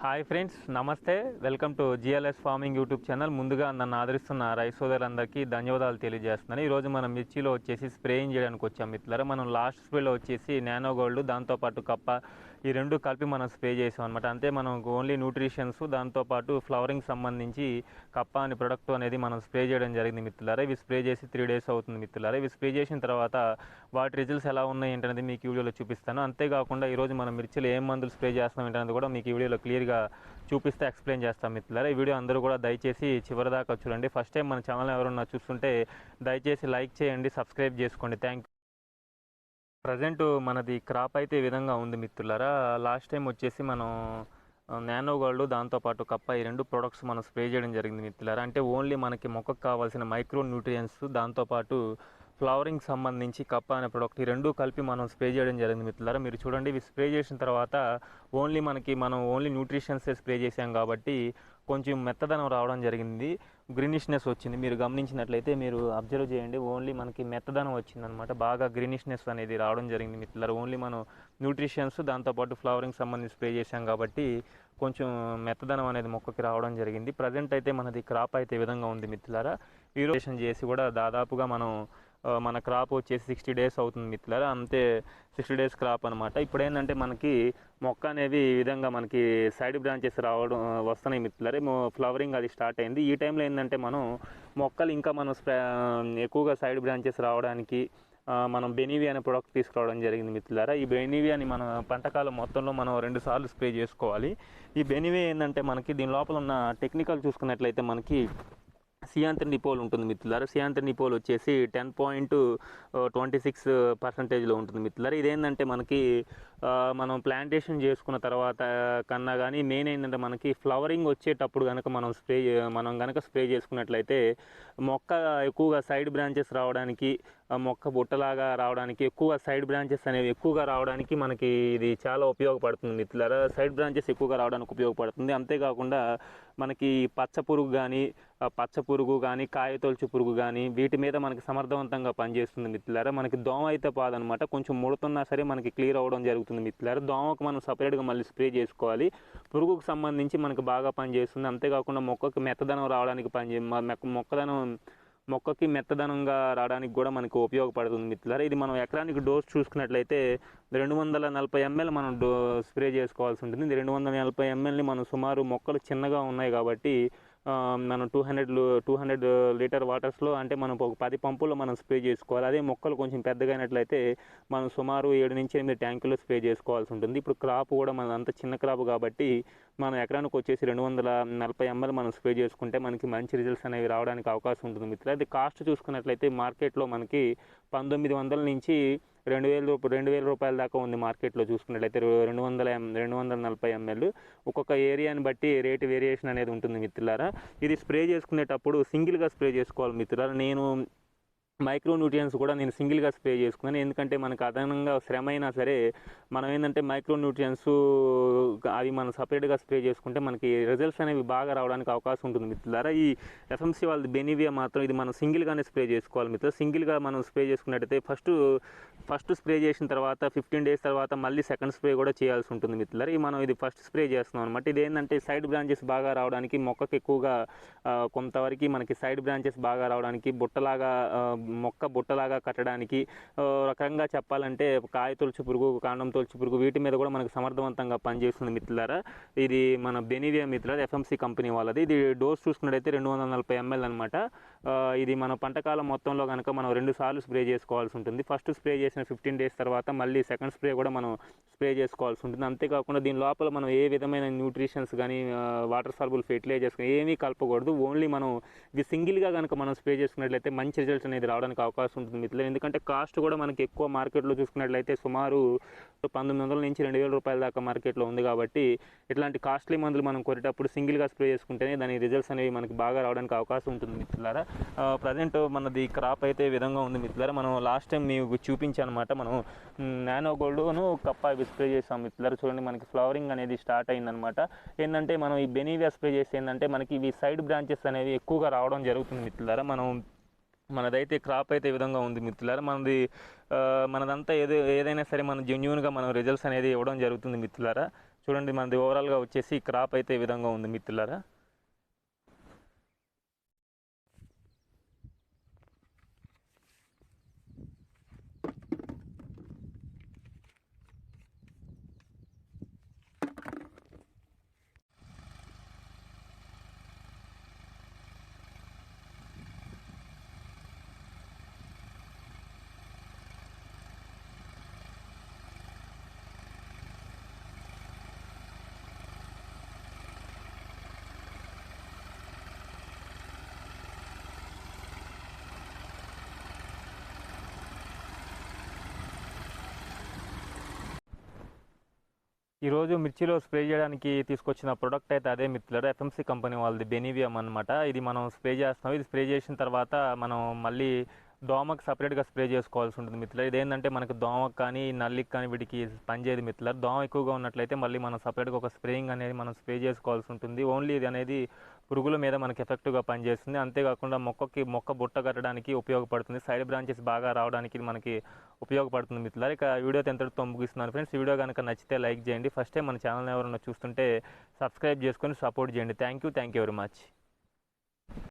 Hi friends నమస్తే. Welcome to GLS farming YouTube channel. ముందుగా నన్ను ఆదరిస్తున్న రైస్ సోదరులందరికీ ధన్యవాదాలు తెలియజేస్తున్నాను. ఈరోజు మనం మిర్చిలో వచ్చేసి స్ప్రేయింగ్ చేయడానికి వచ్చాం మిత్రులారా. మనం లాస్ట్ స్ప్రేలో వచ్చేసి నానో గోల్డ్ దాంతోపాటు కప్ప ఈ రెండు కలిపి మనం స్ప్రే చేసాం అనమాట అంతే మనం ఓన్లీ న్యూట్రిషన్స్ దాంతోపాటు ఫ్లవరింగ్ సంబంధించి కప్ప అనే ప్రొడక్ట్ అనేది మనం స్ప్రే చేయడం జరిగింది మిత్రులారా. ఇవి స్ప్రే చేసి త్రీ డేస్ అవుతుంది మిత్రులారా. ఇవి స్ప్రే చేసిన తర్వాత వాటి రిజల్ట్స్ ఎలా ఉన్నాయి ఏంటనేది మీకు వీడియోలో చూపిస్తాను. అంతేకాకుండా ఈరోజు మనం మిర్చిలో ఏం మందులు స్ప్రే చేస్తున్నాం ఏంటనేది కూడా మీకు వీడియోలో క్లియర్గా చూపిస్తే ఎక్స్ప్లెయిన్ చేస్తాం మిత్రులారా. ఈ వీడియో అందరూ కూడా దయచేసి చివరి దాకా చూడండి. ఫస్ట్ టైం మన ఛానల్ ఎవరన్నా చూస్తుంటే దయచేసి లైక్ చేయండి సబ్స్క్రైబ్ చేసుకోండి. థ్యాంక్ ప్రజెంట్ మనది క్రాప్ అయితే ఈ విధంగా ఉంది మిత్రులారా. లాస్ట్ టైం వచ్చేసి మనం నానో గోల్డ్ దాంతోపాటు కప్ప ఈ రెండు ప్రొడక్ట్స్ మనం స్ప్రే చేయడం జరిగింది మిత్రులారా. అంటే ఓన్లీ మనకి మొక్కకు కావాల్సిన మైక్రో న్యూట్రియన్స్ దాంతోపాటు ఫ్లవరింగ్ సంబంధించి కప్ప అనే ప్రొడక్ట్ ఈ రెండు కలిపి మనం స్ప్రే చేయడం జరిగింది మిత్రులారా. మీరు చూడండి ఇవి స్ప్రే చేసిన తర్వాత ఓన్లీ మనకి మనం ఓన్లీ న్యూట్రిషన్సే స్ప్రే చేసాం కాబట్టి కొంచెం మెత్తదనం రావడం జరిగింది. గ్రీనిష్నెస్ వచ్చింది. మీరు గమనించినట్లయితే మీరు అబ్జర్వ్ చేయండి. ఓన్లీ మనకి మెత్తదనం వచ్చిందనమాట. బాగా గ్రీనిష్నెస్ అనేది రావడం జరిగింది. మిత్రులారా ఓన్లీ మనం న్యూట్రిషన్స్ దాంతోపాటు ఫ్లవరింగ్ సంబంధించి స్ప్రే చేసాం కాబట్టి కొంచెం మెత్తదనం అనేది మొక్కకి రావడం జరిగింది. ప్రజెంట్ అయితే మనది క్రాప్ అయితే విధంగా ఉంది మిత్రులారా. ఈరోజేషన్ చేసి కూడా దాదాపుగా మనం మన క్రాప్ వచ్చేసి సిక్స్టీ డేస్ అవుతుంది మిత్రులారా. అంతే సిక్స్టీ డేస్ క్రాప్ అనమాట ఇప్పుడు ఏంటంటే మనకి మొక్క అనేది ఈ విధంగా మనకి సైడ్ బ్రాంచెస్ రావడం వస్తున్నాయి మిత్రులారా. ఫ్లవరింగ్ అది స్టార్ట్ అయింది. ఈ టైంలో ఏంటంటే మనం మొక్కలు ఇంకా మనం స్ప్రే ఎక్కువగా సైడ్ బ్రాంచెస్ రావడానికి మనం బెనివి అనే ప్రోడక్ట్ తీసుకురావడం జరిగింది మిత్రులారా. ఈ బెనీవియాని మన పంటకాలం మొత్తంలో మనం రెండు సార్లు స్ప్రే చేసుకోవాలి. ఈ బెనివి ఏంటంటే మనకి దీని లోపల ఉన్న టెక్నికల్ చూసుకున్నట్లయితే మనకి సియాంత్రి నిపోల్ ఉంటుంది మిత్రులారా. సియాంత్రి నిపోల్ వచ్చేసి టెన్ పాయింట్ ట్వంటీ సిక్స్ పర్సంటేజ్లో ఉంటుంది మిత్రులారా. ఇదేంటంటే మనకి మనం ప్లాంటేషన్ చేసుకున్న తర్వాత కన్నా కానీ మెయిన్ ఏంటంటే మనకి ఫ్లవరింగ్ వచ్చేటప్పుడు కనుక మనం స్ప్రే మనం కనుక స్ప్రే చేసుకున్నట్లయితే మొక్క ఎక్కువగా సైడ్ బ్రాంచెస్ రావడానికి మొక్క బుట్టలాగా రావడానికి ఎక్కువ సైడ్ బ్రాంచెస్ అనేవి ఎక్కువగా రావడానికి మనకి ఇది చాలా ఉపయోగపడుతుంది మిత్రులారా. సైడ్ బ్రాంచెస్ ఎక్కువగా రావడానికి ఉపయోగపడుతుంది. అంతేకాకుండా మనకి పచ్చ పురుగు కానీ పచ్చ పురుగు కానీ కాయతొలుచు పురుగు కానీ వీటి మీద మనకి సమర్థవంతంగా పనిచేస్తుంది మిత్రులారా. మనకి దోమ అయితే పాదనమాట. కొంచెం ముడుతున్నా సరే మనకి క్లియర్ అవ్వడం జరుగుతుంది మిత్రులారా. దోమకు మనం సపరేట్గా మళ్ళీ స్ప్రే చేసుకోవాలి. పురుగుకు సంబంధించి మనకు బాగా పనిచేస్తుంది. అంతేకాకుండా మొక్కకి మెత్తదనం రావడానికి పనిచే మొక్కదనం మొక్కకి మెత్తదనంగా రావడానికి కూడా మనకు ఉపయోగపడుతుంది మిత్రులారా. ఇది మనం ఎకరానికి డోస్ చూసుకున్నట్లయితే రెండు వందల నలభై ఎంఎల్ మనం డో స్ప్రే చేసుకోవాల్సి ఉంటుంది. రెండు వందల నలభై ఎంఎల్ని మనం సుమారు మొక్కలు చిన్నగా ఉన్నాయి కాబట్టి మనం two hundred two hundred litre వాటర్స్లో అంటే మనం ఒక పది పంపుల్లో మనం స్ప్రే చేసుకోవాలి. అదే మొక్కలు కొంచెం పెద్దగా అయినట్లయితే మనం సుమారు ఏడు నుంచి ఎనిమిది ట్యాంకుల్లో స్ప్రే చేసుకోవాల్సి ఉంటుంది. ఇప్పుడు క్రాప్ కూడా మన అంత చిన్న క్రాప్ కాబట్టి మనం ఎకరానికి వచ్చేసి రెండు వందల నలభై ఎంఎల్ మనం స్ప్రే చేసుకుంటే మనకి మంచి రిజల్ట్స్ అనేవి రావడానికి అవకాశం ఉంటుంది మిత్రులు అది కాస్ట్ చూసుకున్నట్లయితే మార్కెట్లో మనకి పంతొమ్మిది వందల నుంచి రెండు వేల రెండు వేల రూపాయల దాకా ఉంది మార్కెట్లో చూసుకున్నట్లయితే రెండు వందల ఎం రెండు వందల నలభై ఎంఎల్. ఒక్కొక్క ఏరియాని బట్టి రేట్ వేరియేషన్ అనేది ఉంటుంది మిత్రులారా. ఇది స్ప్రే చేసుకునేటప్పుడు సింగిల్గా స్ప్రే చేసుకోవాలి మిత్రులారా. నేను మైక్రో న్యూట్రియన్స్ కూడా నేను సింగిల్గా స్ప్రే చేసుకున్నాను. ఎందుకంటే మనకు అదనంగా శ్రమ అయినా సరే మనం ఏంటంటే మైక్రో న్యూట్రియన్స్ అవి మనం సపరేట్గా స్ప్రే చేసుకుంటే మనకి రిజల్ట్స్ అనేవి బాగా రావడానికి అవకాశం ఉంటుంది మిత్రులారా. ఈ ఎఫ్ఎంసీ వాళ్ళది బెనివియా మాత్రం ఇది మనం సింగిల్గానే స్ప్రే చేసుకోవాలి మిత్రులు సింగిల్గా మనం స్ప్రే చేసుకున్నట్టయితే ఫస్ట్ ఫస్ట్ స్ప్రే చేసిన తర్వాత ఫిఫ్టీన్ డేస్ తర్వాత మళ్ళీ సెకండ్ స్ప్రే కూడా చేయాల్సి ఉంటుంది మిత్రులారా. ఈ మనం ఇది ఫస్ట్ స్ప్రే చేస్తున్నాం అనమాట ఇది ఏంటంటే సైడ్ బ్రాంచెస్ బాగా రావడానికి మొక్కకి ఎక్కువగా కొంతవరకు మనకి సైడ్ బ్రాంచెస్ బాగా రావడానికి బుట్టలాగా మొక్క బుట్టలాగా కట్టడానికి రకంగా చెప్పాలంటే కాయ తొలచి పురుగు కాండం తొలచి పురుగు వీటి మీద కూడా మనకు సమర్థవంతంగా పనిచేస్తుంది మిత్రులారా. ఇది మన బెనివియా మిత్రులారా ఎఫ్ఎంసీ కంపెనీ వాళ్ళది. ఇది డోస్ చూసుకున్నట్టయితే రెండు వందల నలభై ఎంఎల్ అనమాట. ఇది మన పంటకాలం మొత్తంలో కనుక మనం రెండు సార్లు స్ప్రే చేసుకోవాల్సి ఉంటుంది. ఫస్ట్ స్ప్రే చేసిన ఫిఫ్టీన్ డేస్ తర్వాత మళ్ళీ సెకండ్ స్ప్రే కూడా మనం స్ప్రే చేసుకోవాల్సి ఉంటుంది. అంతేకాకుండా దీని లోపల మనం ఏ విధమైన న్యూట్రిషన్స్ కానీ వాటర్ సాల్బుల్ ఫెర్టిలైజర్స్ కానీ ఏమీ కలపకూడదు. ఓన్లీ మనం ఇది సింగిల్గా కనుక మనం స్ప్రే చేసుకున్నట్లయితే మంచి రిజల్ట్స్ అనేది రావడానికి అవకాశం ఉంటుంది మిత్రులు. ఎందుకంటే కాస్ట్ కూడా మనకి ఎక్కువ మార్కెట్లో చూసుకున్నట్లయితే సుమారు పంతొమ్మిది వందల నుంచి రెండు వేల రూపాయల దాకా మార్కెట్లో ఉంది కాబట్టి ఇట్లాంటి కాస్ట్లీ మందులు మనం కొనేటప్పుడు సింగిల్గా స్ప్రే చేసుకుంటేనే దాని రిజల్ట్స్ అనేవి మనకి బాగా రావడానికి అవకాశం ఉంటుంది మిత్రులారా. ప్రజెంట్ మనది క్రాప్ అయితే ఈ విధంగా ఉంది మిత్రులారా. మనం లాస్ట్ టైం మీకు చూపించాను అనమాట మనం నానో గోల్డ్ను కప్ప స్ప్రే చేసాం మిత్రులారా. చూడండి మనకి ఫ్లవరింగ్ అనేది స్టార్ట్ అయిందనమాట. ఏంటంటే మనం ఈ బెనీవియా స్ప్రే చేస్తే ఏంటంటే మనకి ఇవి సైడ్ బ్రాంచెస్ అనేవి ఎక్కువగా రావడం జరుగుతుంది మిత్రులారా. మనం మనదైతే క్రాప్ అయితే విధంగా ఉంది మిత్రులారా. మనది మనదంతా ఏదో ఏదైనా సరే మనం జెన్యున్గా మనం రిజల్ట్స్ అనేది ఇవ్వడం జరుగుతుంది మిత్రులారా. చూడండి మనది ఓవరాల్గా వచ్చేసి క్రాప్ అయితే విధంగా ఉంది మిత్రులారా. ఈరోజు మిర్చిలో స్ప్రే చేయడానికి తీసుకొచ్చిన ప్రొడక్ట్ అయితే అదే మిత్రులారా ఎఫ్ఎంసీ కంపెనీ వాళ్ళది బెనివియం అనమాట ఇది మనం స్ప్రే చేస్తున్నాం. ఇది స్ప్రే చేసిన తర్వాత మనం మళ్ళీ దోమకు సపరేట్గా స్ప్రే చేసుకోవాల్సి ఉంటుంది మిత్రులు ఇదేంటంటే మనకి దోమకు కానీ నల్లికి కానీ వీటికి పనిచేయదు మిత్రులు దోమ ఎక్కువగా ఉన్నట్లయితే మళ్ళీ మనం సపరేట్గా ఒక స్ప్రేయింగ్ అనేది మనం స్ప్రే చేసుకోవాల్సి ఉంటుంది. ఓన్లీ ఇది అనేది పురుగుల మీద మనకి ఎఫెక్టివ్గా పనిచేస్తుంది. అంతేకాకుండా మొక్కకి మొక్క బుట్ట కట్టడానికి ఉపయోగపడుతుంది. సైడ్ బ్రాంచెస్ బాగా రావడానికి మనకి ఉపయోగపడుతుంది మిత్రులారా. ఇక వీడియో ఎంతటితో ముగిస్తున్నాను ఫ్రెండ్స్. వీడియో కనుక నచ్చితే లైక్ చేయండి. ఫస్ట్ టైం మన ఛానల్ ఎవరైనా చూస్తుంటే సబ్స్క్రైబ్ చేసుకొని సపోర్ట్ చేయండి. Thank you. Thank you very much.